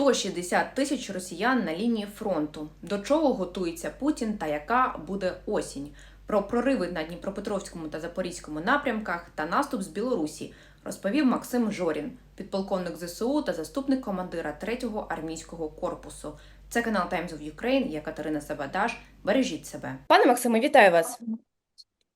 160 тисяч росіян на лінії фронту. До чого готується Путін та яка буде осінь? Про прориви на Дніпропетровському та Запорізькому напрямках та наступ з Білорусі розповів Максим Жорін, підполковник ЗСУ та заступник командира 3-го армійського корпусу. Це канал Times of Ukraine, я Катерина Сабадаш. Бережіть себе. Пане Максиме, вітаю вас.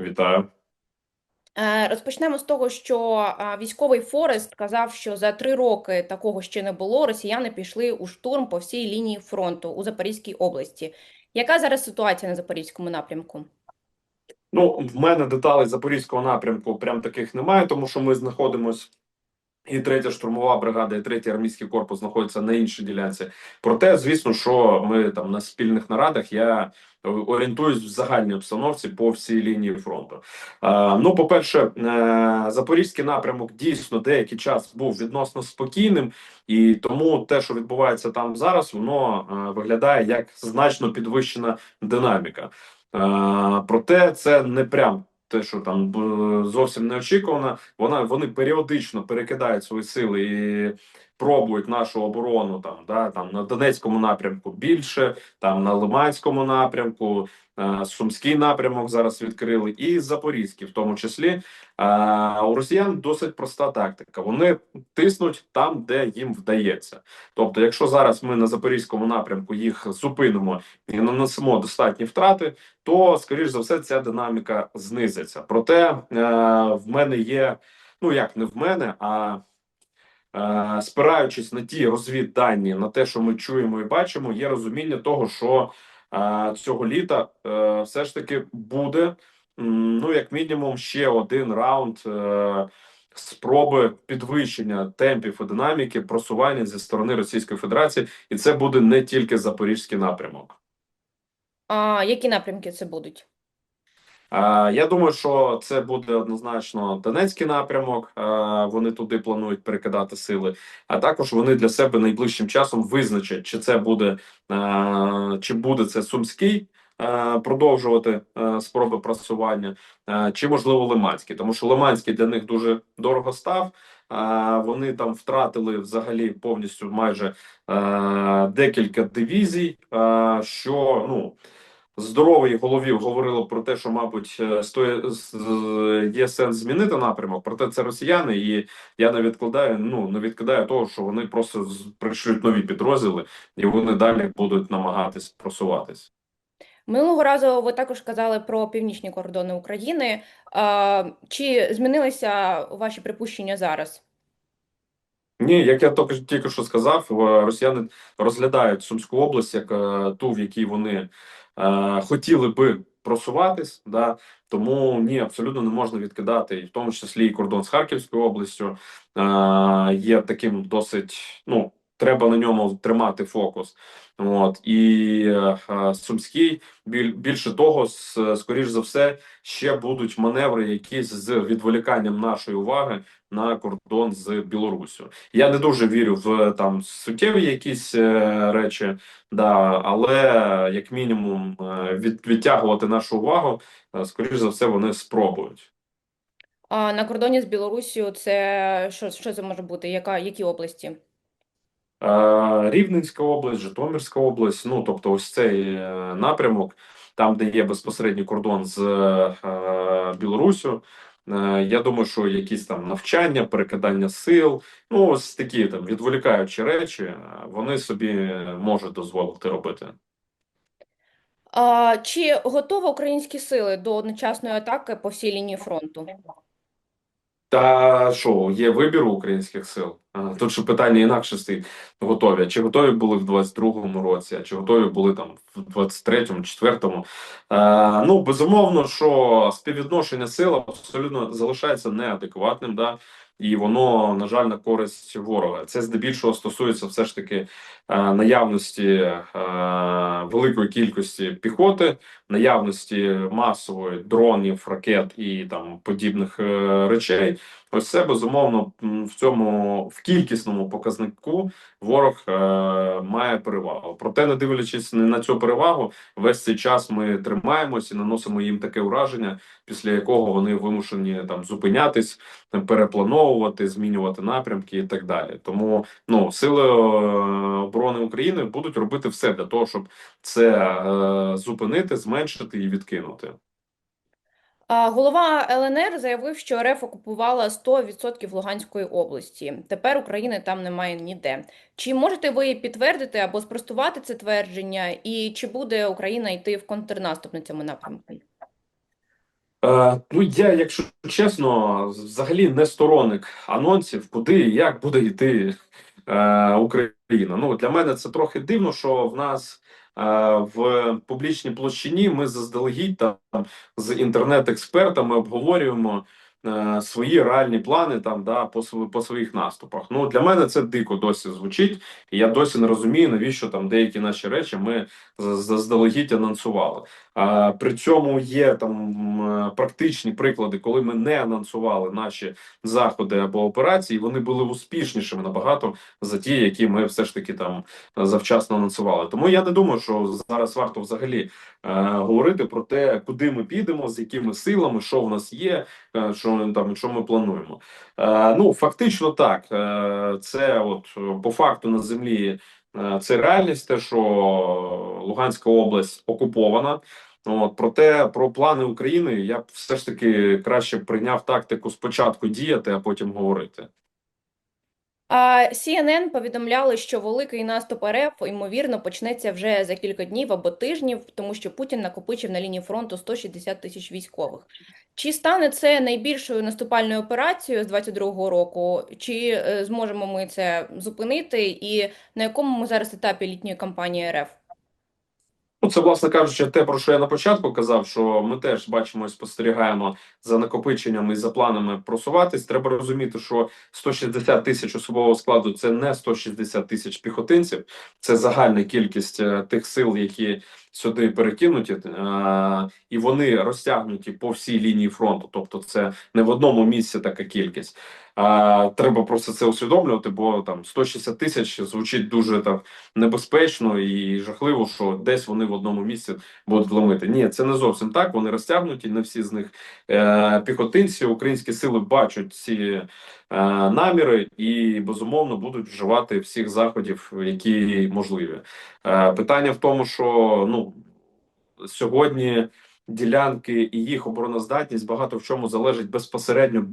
Вітаю. Е, Розпочнемо з того, що військовий Форест казав, що за три роки такого ще не було. Росіяни пішли у штурм по всій лінії фронту у Запорізькій області. Яка зараз ситуація на Запорізькому напрямку? Ну, в мене деталей запорізького напрямку прям таких немає, тому що ми знаходимось. І третя штурмова бригада, і третій армійський корпус знаходяться на іншій ділянці. Проте, звісно, що ми там на спільних нарадах я орієнтуюсь в загальній обстановці по всій лінії фронту. Е, ну, по-перше, е, запорізький напрямок дійсно деякий час був відносно спокійним, і тому те, що відбувається там зараз, воно е, виглядає як значно підвищена динаміка. Е, проте це не прям те, що там зовсім неочікувано. Вона вони періодично перекидають свої сили і пробують нашу оборону там, да, там на Донецькому напрямку більше, там на Лиманському напрямку, Сумський напрямок зараз відкрили, і Запорізький, в тому числі. Е, у росіян досить проста тактика. Вони тиснуть там, де їм вдається. Тобто, якщо зараз ми на запорізькому напрямку їх зупинимо і нанесемо достатні втрати, то скоріш за все ця динаміка знизиться. Проте е, в мене є, ну як не в мене, а е, спираючись на ті розвіддані, на те, що ми чуємо і бачимо, є розуміння того, що е, цього літа е, все ж таки буде ну як мінімум ще один раунд. Е, Спроби підвищення темпів і динаміки просування зі сторони Російської Федерації, і це буде не тільки запорізький напрямок. А, які напрямки це будуть? Я думаю, що це буде однозначно Донецький напрямок. Вони туди планують перекидати сили. А також вони для себе найближчим часом визначать, чи це буде чи буде це Сумський. Продовжувати спроби просування, чи можливо Лиманський, тому що Лиманський для них дуже дорого став. Вони там втратили взагалі повністю майже декілька дивізій. Що ну здоровій голові говорило про те, що, мабуть, е, стоє є сенс змінити напрямок. Проте це росіяни, і я не відкладаю. Ну не відкидаю того, що вони просто пришлють нові підрозділи, і вони далі будуть намагатись просуватись. Минулого разу ви також казали про північні кордони України. А, чи змінилися ваші припущення зараз? Ні, як я тільки, тільки що сказав, е, росіяни розглядають Сумську область як е, ту, в якій вони е, хотіли би просуватись. Да? Тому ні, абсолютно не можна відкидати, і в тому числі і кордон з Харківською областю е, є таким досить. Ну треба на ньому тримати фокус. От і е, е, Сумський біль, більше того, с- скоріш за все, ще будуть маневри, якісь з відволіканням нашої уваги на кордон з Білоруссю. Я не дуже вірю в там суттєві якісь е, речі, да, але як мінімум е, від, відтягувати нашу увагу, е, скоріш за все, вони спробують. А, на кордоні з Білоруссю це що, що це може бути? Яка, які області? Рівненська область, Житомирська область, ну тобто, ось цей е, напрямок, там, де є безпосередній кордон з е. Е, Я думаю, що якісь там навчання, перекидання сил, ну ось такі там відволікаючі речі, вони собі можуть дозволити робити. А, чи готові українські сили до одночасної атаки по всій лінії фронту? Та що, є вибір у українських сил? Тут ще питання інакше стоїть. Готові. Чи готові були в 22-му році, а чи готові були там в 23-му, 4-му? Е, ну, безумовно, що співвідношення сил абсолютно залишається неадекватним, да? і воно, на жаль, на користь ворога. Це здебільшого стосується все ж таки е, наявності е, великої кількості піхоти, наявності масової дронів, ракет і там подібних е, речей. Ось це безумовно в цьому в кількісному показнику ворог е, має перевагу. Проте, не дивлячись не на цю перевагу, весь цей час ми тримаємось і наносимо їм таке ураження, після якого вони вимушені там зупинятись, переплановувати, змінювати напрямки і так далі. Тому ну сили е, оборони України будуть робити все для того, щоб це е, зупинити, зменшити і відкинути. Голова ЛНР заявив, що РФ окупувала 100% Луганської області. Тепер України там немає ніде. Чи можете ви підтвердити або спростувати це твердження? І чи буде Україна йти в контрнаступ на цьому напрямку? Е, ну я, якщо чесно, взагалі не сторонник анонсів, куди і як буде йти е, Україна. Ну для мене це трохи дивно, що в нас в публічній площині ми заздалегідь там з інтернет-експертами обговорюємо е, свої реальні плани там да по по своїх наступах. Ну для мене це дико досі звучить, і я досі не розумію, навіщо там деякі наші речі ми заздалегідь анонсували. А при цьому є там практичні приклади, коли ми не анонсували наші заходи або операції, вони були успішнішими набагато за ті, які ми все ж таки там завчасно анонсували. Тому я не думаю, що зараз варто взагалі е, говорити про те, куди ми підемо, з якими силами, що в нас є, е, що там що ми плануємо. Е, ну фактично так, е, це от е, по факту на землі. е, Це реальність, те, що Луганська область окупована. От, проте про плани України я б все ж таки краще прийняв тактику спочатку діяти, а потім говорити. А CNN повідомляли, що великий наступ РФ ймовірно почнеться вже за кілька днів або тижнів, тому що Путін накопичив на лінії фронту 160 тисяч військових. Чи стане це найбільшою наступальною операцією з 22-го року? Чи е, зможемо ми це зупинити? І на якому ми зараз етапі літньої кампанії РФ? Ну, це, власне кажучи, те, про що я на початку казав, що ми теж бачимо і спостерігаємо за накопиченнями і за планами просуватись. Треба розуміти, що 160 тисяч особового складу це не 160 тисяч піхотинців, це загальна кількість е, тих сил, які сюди перекинуті, е, і вони розтягнуті по всій лінії фронту. Тобто, це не в одному місці така кількість. Треба просто це усвідомлювати, бо там 160 тисяч звучить дуже так небезпечно і жахливо, що десь вони в одному місці будуть вломити. Ні, це не зовсім так. Вони розтягнуті. Не всі з них е, піхотинці. Українські сили бачать ці е, наміри і безумовно будуть вживати всіх заходів, які можливі. Е, питання в тому, що ну сьогодні. Ділянки і їх обороноздатність багато в чому залежить безпосередньо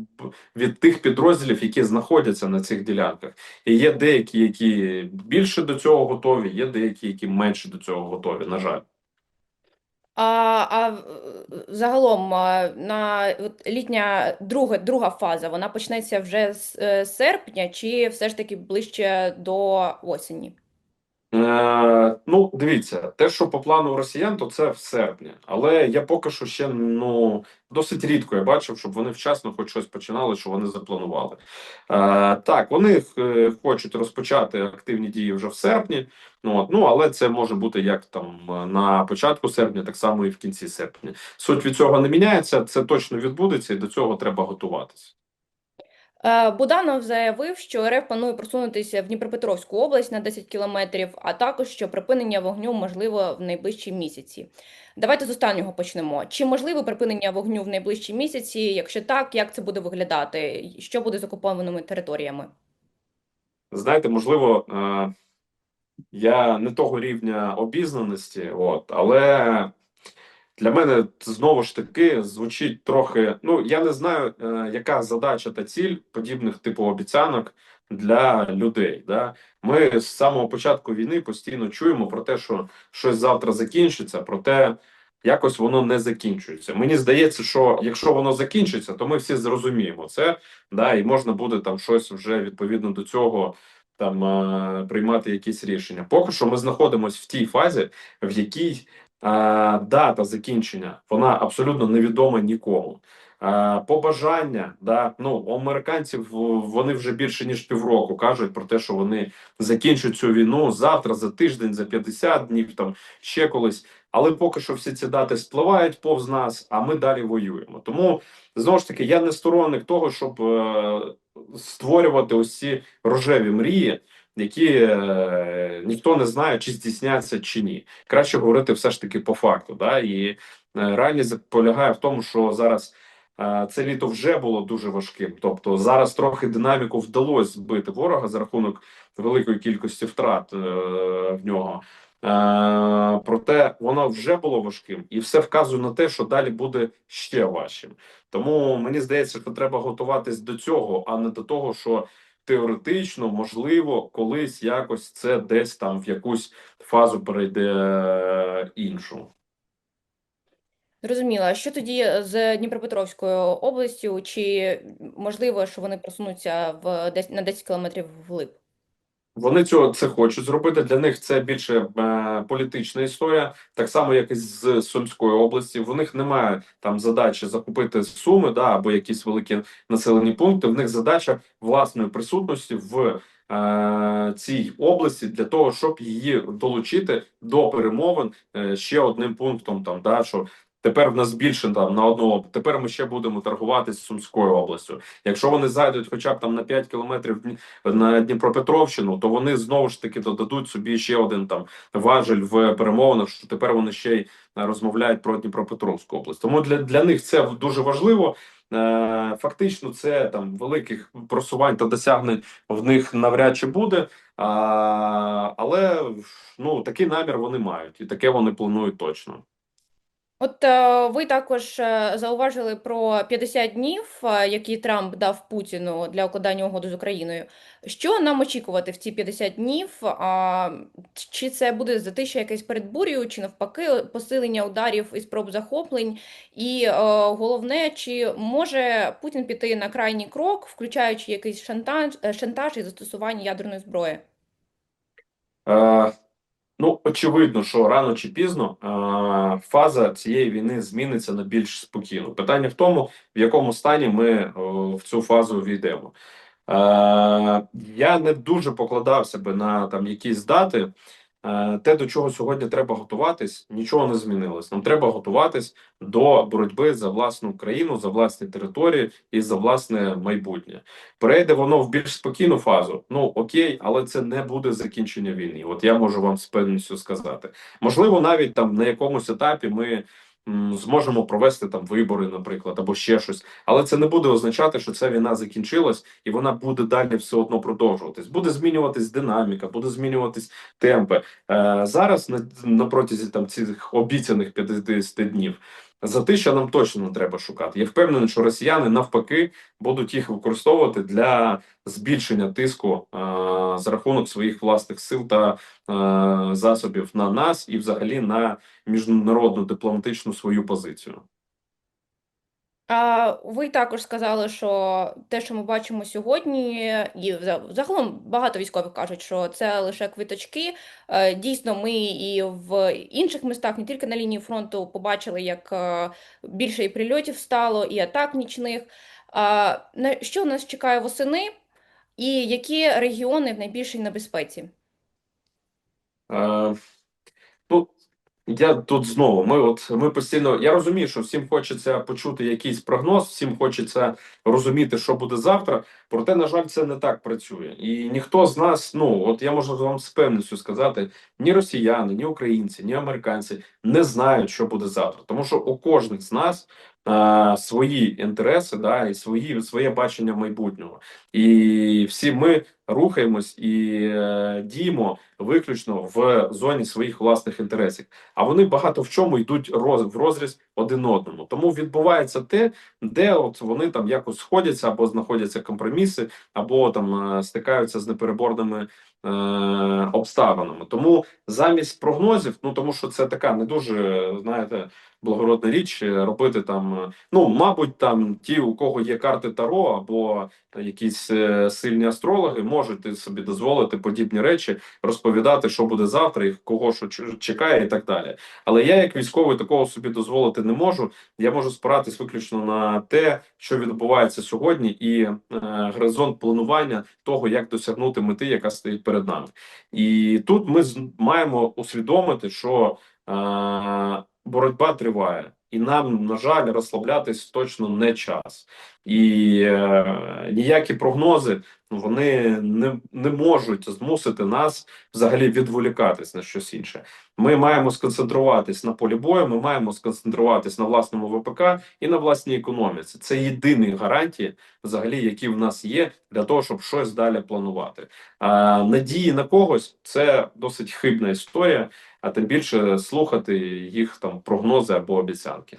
від тих підрозділів, які знаходяться на цих ділянках. І є деякі, які більше до цього готові, є деякі, які менше до цього готові. На жаль, А, а загалом на от літня друга, друга фаза, вона почнеться вже з е, серпня, чи все ж таки ближче до осені? Е, ну дивіться, те, що по плану росіян, то це в серпні. Але я поки що ще ну досить рідко я бачив, щоб вони вчасно хоч щось починали, що вони запланували. Е, так, вони е, хочуть розпочати активні дії вже в серпні. Ну, от, ну але це може бути як там е, на початку серпня, так само і в кінці серпня. Суть від цього не міняється. Це точно відбудеться, і до цього треба готуватися. Е, Буданов заявив, що РФ планує просунутися в Дніпропетровську область на 10 кілометрів, а також що припинення вогню можливо в найближчі місяці. Давайте з останнього почнемо. Чи можливо припинення вогню в найближчі місяці? Якщо так, як це буде виглядати? Що буде з окупованими територіями? Знаєте, можливо, е, я не того рівня обізнаності, от, але для мене знову ж таки звучить трохи. Ну, я не знаю, е, яка задача та ціль подібних типу обіцянок для людей. Да? Ми з самого початку війни постійно чуємо про те, що щось завтра закінчиться, проте якось воно не закінчується. Мені здається, що якщо воно закінчиться, то ми всі зрозуміємо це, да, і можна буде там щось вже відповідно до цього там е, приймати якісь рішення. Поки що ми знаходимося в тій фазі, в якій дата закінчення вона абсолютно невідома нікому. Побажання, да, ну американців вони вже більше ніж півроку кажуть про те, що вони закінчать цю війну завтра, за тиждень, за 50 днів, там ще колись. Але поки що всі ці дати спливають повз нас, а ми далі воюємо. Тому знову ж таки я не сторонник того, щоб е, створювати ось ці рожеві мрії, які е, ніхто не знає, чи здійсняться чи ні. Краще говорити все ж таки по факту. Да? І е, реальність полягає в тому, що зараз. е, Це літо вже було дуже важким. Тобто зараз трохи динаміку вдалося збити ворога за рахунок великої кількості втрат е, в нього. Е, проте воно вже було важким, і все вказує на те, що далі буде ще важчим. Тому мені здається, що треба готуватись до цього, а не до того, що теоретично, можливо, колись якось це десь там в якусь фазу перейде е, іншу. Зрозуміло. Що тоді з Дніпропетровською областю? Чи можливо, що вони просунуться в десь на 10 кілометрів вглиб? Вони цього це хочуть зробити. Для них це більше е, політична історія, так само як і з Сумської області. В них немає там задачі закупити суми, да або якісь великі населені пункти. В них задача власної присутності в е, цій області для того, щоб її долучити до перемовин е, ще одним пунктом. Там да що тепер в нас більше там на одного. Тепер ми ще будемо торгуватися з Сумською областю. Якщо вони зайдуть, хоча б там на 5 кілометрів на Дніпропетровщину, то вони знову ж таки додадуть собі ще один там важель в перемовинах, що тепер вони ще й е, розмовляють про Дніпропетровську область. Тому для, для них це дуже важливо. Е, Фактично, це там великих просувань та досягнень в них навряд чи буде. Але ну такий намір вони мають, і таке вони планують точно. От е, ви також е, зауважили про 50 днів, е, які Трамп дав Путіну для укладання угоди з Україною. Що нам очікувати в ці 50 днів? Чи це буде затища якесь перед бурею, чи навпаки посилення ударів і спроб захоплень? І головне, чи може Путін піти на крайній крок, включаючи якийсь шантаж, шантаж і застосування ядерної зброї? Е, ну, очевидно, що рано чи пізно а, фаза цієї війни зміниться на більш спокійну. Питання в тому, в якому стані ми о, в цю фазу війдемо. Е, я не дуже покладався би на там якісь дати. Е, те, до чого сьогодні треба готуватись, нічого не змінилось. Нам треба готуватись до боротьби за власну країну, за власні території і за власне майбутнє. Перейде воно в більш спокійну фазу. Ну окей, але це не буде закінчення війни. От я можу вам з певністю сказати. Можливо, навіть там на якомусь етапі ми зможемо провести там вибори, наприклад, або ще щось. Але це не буде означати, що ця війна закінчилась, і вона буде далі все одно продовжуватись. Буде змінюватись динаміка, буде змінюватись темпи. Е, зараз на, на протязі там цих обіцяних 50 днів. Затища нам точно не треба шукати. Я впевнений, що росіяни навпаки будуть їх використовувати для збільшення тиску е, за рахунок своїх власних сил та е, засобів на нас і, взагалі, на міжнародну дипломатичну свою позицію. А ви також сказали, що те, що ми бачимо сьогодні, і вза- загалом багато військових кажуть, що це лише квиточки. Е, Дійсно, ми і в інших містах, не тільки на лінії фронту, побачили, як е, більше і прильотів стало, і атак нічних. А на що нас чекає восени, і які регіони в найбільшій небезпеці? Е, ну, я тут знову. Ми от ми постійно. Я розумію, що всім хочеться почути якийсь прогноз, всім хочеться розуміти, що буде завтра. Проте, на жаль, це не так працює. І ніхто з нас, ну от я можу вам з певністю сказати, ні росіяни, ні українці, ні американці не знають, що буде завтра, тому що у кожних з нас. Свої інтереси, да, і свої своє бачення майбутнього, і всі ми рухаємось і е, діємо виключно в зоні своїх власних інтересів. А вони багато в чому йдуть роз, в розріз один одному. Тому відбувається те, де от вони там якось сходяться або знаходяться компроміси, або там е, стикаються з непереборними е, обставинами. Тому замість прогнозів, ну тому що це така не дуже знаєте. Благородна річ е, робити там, е, ну мабуть, там ті, у кого є карти Таро або якісь сильні астрологи, можуть собі дозволити подібні речі, розповідати, що буде завтра, і кого що чекає, і так далі. Але я, як військовий, такого собі дозволити не можу. Я можу спиратись виключно на те, що відбувається сьогодні, і е, горизонт планування того, як досягнути мети, яка стоїть перед нами. І тут ми маємо усвідомити, що Е, боротьба триває, і нам, на жаль, розслаблятись точно не час. І е, ніякі прогнози ну, вони не, не можуть змусити нас взагалі відволікатись на щось інше. Ми маємо сконцентруватись на полі бою, ми маємо сконцентруватись на власному ВПК і на власній економіці. Це єдині гарантії, взагалі, які в нас є для того, щоб щось далі планувати. А надії на когось це досить хибна історія, а тим більше слухати їх там прогнози або обіцянки.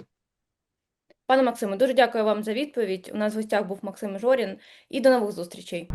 Пане Максиме, дуже дякую вам за відповідь. У нас в гостях був Максим Жорін і до нових зустрічей.